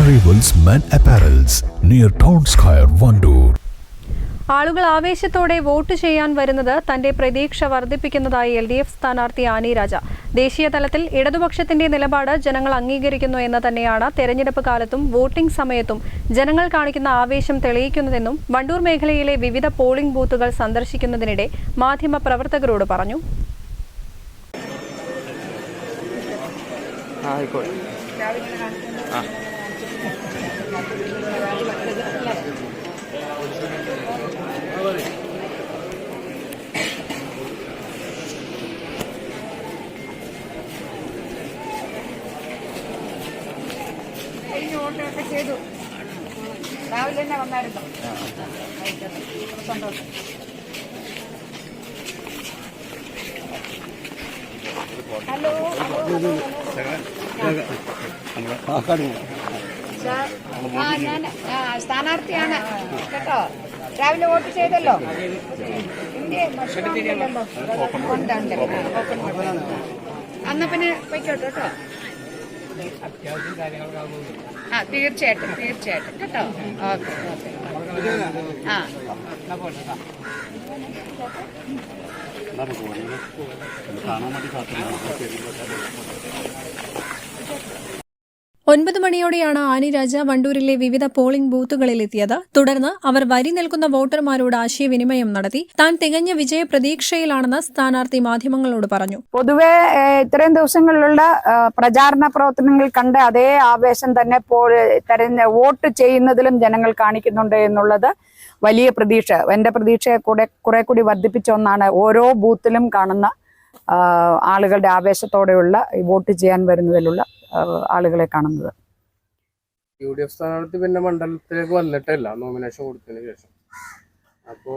Men Apparels near Town Square, Vandoor. ആളുകൾ ആവേശത്തോടെ vote ചെയ്യാൻ വരുന്നത് തന്റെ പ്രതീക്ഷ വർദ്ധിപ്പിക്കുന്നതായി എൽ ഡി എഫ് സ്ഥാനാർത്ഥി ആനി രാജ. ദേശീയ തലത്തിൽ ഇടതുപക്ഷത്തിന്റെ നിലപാട് ജനങ്ങൾ അംഗീകരിക്കുന്നു എന്ന് തന്നെയാണ് തെരഞ്ഞെടുപ്പ് കാലത്തും വോട്ടിംഗ് സമയത്തും ജനങ്ങൾ കാണിക്കുന്ന ആവേശം തെളിയിക്കുന്നതെന്നും വണ്ടൂർ മേഖലയിലെ വിവിധ പോളിംഗ് ബൂത്തുകൾ സന്ദർശിക്കുന്നതിനിടെ മാധ്യമ പ്രവർത്തകരോട് പറഞ്ഞു. ആ ആയിക്കോട്ടെ. ആ. കഴിഞ്ഞ് വോട്ടൊക്കെ ചെയ്തു. രാവിലെ തന്നെ വന്നായിരുന്നു. സന്തോഷം. ഹലോ സാർ, സ്ഥാനാർത്ഥിയാണ്. കേട്ടോ? രാവിലെ വോട്ട് ചെയ്തല്ലോ? അന്ന പിന്നെ പോയിക്കോട്ടെ കേട്ടോ? ആ തീർച്ചയായിട്ടും തീർച്ചയായിട്ടും. കേട്ടോ? ഓക്കെ ആ. ഒൻപത് മണിയോടെയാണ് ആനി രാജ വണ്ടൂരിലെ വിവിധ പോളിംഗ് ബൂത്തുകളിലെത്തിയത്. തുടർന്ന് അവർ വരി നിൽക്കുന്ന വോട്ടർമാരോട് ആശയവിനിമയം നടത്തി. താൻ തികഞ്ഞ വിജയ പ്രതീക്ഷയിലാണെന്ന് സ്ഥാനാർത്ഥി മാധ്യമങ്ങളോട് പറഞ്ഞു. പൊതുവെ ഇത്രയും ദിവസങ്ങളിലുള്ള പ്രചാരണ പ്രവർത്തനങ്ങൾ കണ്ട് അതേ ആവേശം തന്നെ വോട്ട് ചെയ്യുന്നതിലും ജനങ്ങൾ കാണിക്കുന്നുണ്ട് എന്നുള്ളത് വലിയ പ്രതീക്ഷ. എന്റെ പ്രതീക്ഷയെ കൂടെ കുറെ കൂടി വർദ്ധിപ്പിച്ച ഒന്നാണ് ഓരോ ബൂത്തിലും കാണുന്ന ആളുകളുടെ ആവേശത്തോടെയുള്ള വോട്ട് ചെയ്യാൻ വരുന്നതിലുള്ള ആളുകളെ കാണുന്നത്. യു ഡി എഫ് സ്ഥാനാർത്ഥി പിന്നെ മണ്ഡലത്തിലേക്ക് വന്നിട്ടില്ല നോമിനേഷൻ കൊടുത്തതിന് ശേഷം. അപ്പോ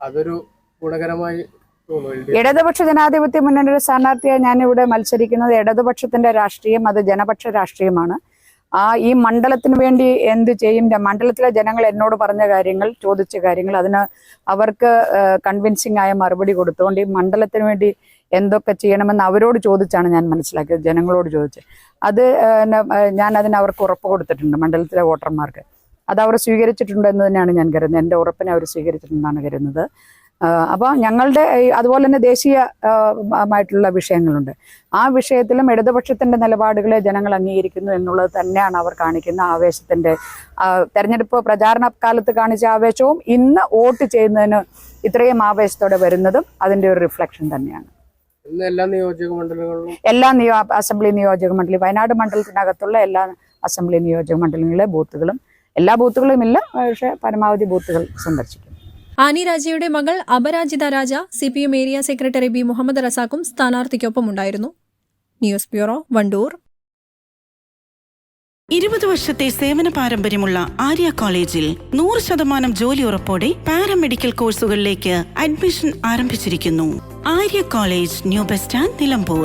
അതൊരു ഗുണകരമായി ഇടതുപക്ഷ ജനാധിപത്യ മുന്നണിയുടെ സ്ഥാനാർത്ഥിയായി ഞാനിവിടെ മത്സരിക്കുന്നത് ഇടതുപക്ഷത്തിന്റെ രാഷ്ട്രീയം അത് ജനപക്ഷ രാഷ്ട്രീയമാണ്. ആ ഈ മണ്ഡലത്തിന് വേണ്ടി എന്ത് ചെയ്യും? മണ്ഡലത്തിലെ ജനങ്ങൾ എന്നോട് പറഞ്ഞ കാര്യങ്ങൾ ചോദിച്ച കാര്യങ്ങൾ അതിന് അവർക്ക് കൺവിൻസിംഗ് ആയ മറുപടി കൊടുത്തുകൊണ്ട് ഈ മണ്ഡലത്തിന് വേണ്ടി എന്തൊക്കെ ചെയ്യണമെന്ന് അവരോട് ചോദിച്ചാണ് ഞാൻ മനസ്സിലാക്കിയത് ജനങ്ങളോട് ചോദിച്ച് അത് ഞാൻ അതിന് അവർക്ക് ഉറപ്പ് കൊടുത്തിട്ടുണ്ട് മണ്ഡലത്തിലെ വോട്ടർമാർക്ക്. അത് അവർ സ്വീകരിച്ചിട്ടുണ്ട് എന്ന് തന്നെയാണ് ഞാൻ കരുതുന്നത്. എന്റെ ഉറപ്പിനെ അവർ സ്വീകരിച്ചിട്ടുണ്ടെന്നാണ് കരുതുന്നത്. അപ്പോൾ ഞങ്ങളുടെ അതുപോലെ തന്നെ ദേശീയമായിട്ടുള്ള വിഷയങ്ങളുണ്ട്. ആ വിഷയത്തിലും ഇടതുപക്ഷത്തിന്റെ നിലപാടുകളെ ജനങ്ങൾ അംഗീകരിക്കുന്നു എന്നുള്ളത് തന്നെയാണ് അവർ കാണിക്കുന്ന ആവേശത്തിന്റെ തെരഞ്ഞെടുപ്പ് പ്രചാരണ കാലത്ത് കാണിച്ച ആവേശവും ഇന്ന് വോട്ട് ചെയ്യുന്നതിന് ഇത്രയും ആവേശത്തോടെ വരുന്നതും അതിന്റെ ഒരു റിഫ്ലക്ഷൻ തന്നെയാണ്. എല്ലാ നിയോജക മണ്ഡലങ്ങളിലും എല്ലാ നിയോ അസംബ്ലി നിയോജക മണ്ഡലം വയനാട് മണ്ഡലത്തിനകത്തുള്ള എല്ലാ അസംബ്ലി നിയോജക മണ്ഡലങ്ങളിലെ ബൂത്തുകളും എല്ലാ ബൂത്തുകളും ഇല്ല. പക്ഷേ പരമാവധി ബൂത്തുകൾ സന്ദർശിക്കും. ആനി രാജയുടെ മകൾ Aparajitha Raja C P M area secretary B Muhammad റസാഖും സ്ഥാനാർത്ഥിക്കൊപ്പമുണ്ടായിരുന്നു. News bureau Wandoor. ഇരുപത് വർഷത്തെ സേവന പാരമ്പര്യമുള്ള ആര്യ കോളേജിൽ നൂറ് ശതമാനം ജോലി ഉറപ്പോടെ പാരാമെഡിക്കൽ കോഴ്സുകളിലേക്ക് അഡ്മിഷൻ ആരംഭിച്ചിരിക്കുന്നു. Arya college new bus stand Nilambur.